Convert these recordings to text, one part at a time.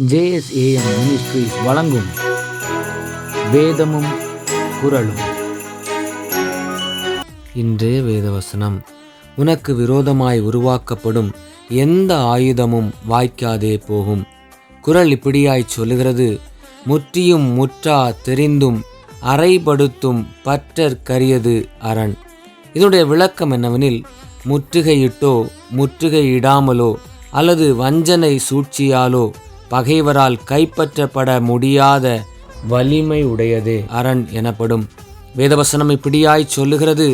JSAM ministries வழங்கும் வேதமும் குரலும் இன்றைய வேதவசனம். உனக்கு விரோதமாய் உருவாக்கப்படும் எந்த ஆயுதமும் வாய்க்காதே போகும். குரல் இப்படியாய் சொல்லுகிறது. முற்றியும் முற்றா தெரிந்தும் அறைபடுத்தும் பற்றற் கரியது அரண். இதனுடைய விளக்கம் என்னவெனில் முற்றுகையிட்டோ முற்றுகையிடாமலோ அல்லது வஞ்சனை சூழ்ச்சியாலோ பகைவரால் கைப்பற்றப்பட முடியாத வலிமை உடையது அரண் எனப்படும். வேதவசனம் இப்படியாய் சொல்லுகிறது.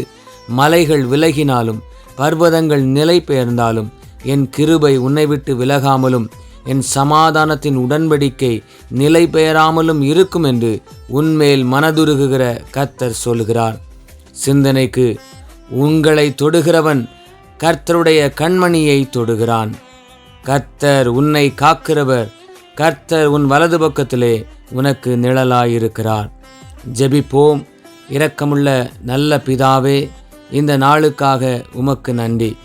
மலைகள் விலகினாலும் பர்வதங்கள் நிலை பெயர்ந்தாலும் என் கிருபை உன்னை விட்டு விலகாமலும் என் சமாதானத்தின் உடன்படிக்கை நிலை பெயராமலும் இருக்கும் என்று உன்மேல் மனதுருகுகிற கர்த்தர் சொல்கிறார் சிந்தனைக்கு உங்களை தொடுகிறவன் கர்த்தருடைய கண்மணியை தொடுகிறான். கர்த்தர் உன்னை காக்கிறவர் கர்த்தர் உன் வலது பக்கத்திலே உனக்கு நிழலாயிருக்கிறார். ஜெபிப்போம். இரக்கமுள்ள நல்ல பிதாவே இந்த நாளுக்காக உமக்கு நன்றி.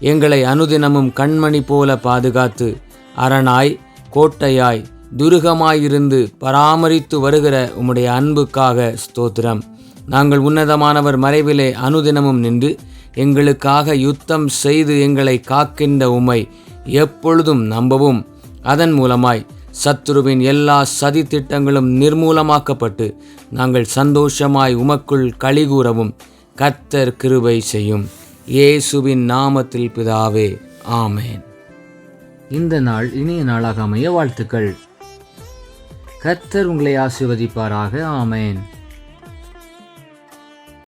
எங்களை அனுதினமும் கண்மணி போல பாதுகாத்து அரணாய் கோட்டையாய் துருகமாயிருந்து பராமரித்து வருகிற உம்முடைய அன்புக்காக ஸ்தோத்திரம். நாங்கள் உன்னதமானவர் மறைவிலே அனுதினமும் நின்று எங்களுக்காக யுத்தம் செய்து எங்களை காக்கின்ற உம்மை எப்பொழுதும் நம்பவும் அதன் மூலமாய் சத்துருவின் எல்லா சதி திட்டங்களும் நிர்மூலமாக்கப்பட்டு நாங்கள் சந்தோஷமாய் உமக்குள் கலிகூறவும் கர்த்தர் கிருபை செய்யும். இயேசுவின் நாமத்தில் பிதாவே ஆமேன். இந்த நாள் இனிய நாளாக அமைய வாழ்த்துக்கள். கர்த்தர் உங்களை ஆசிர்வதிப்பாராக ஆமேன்.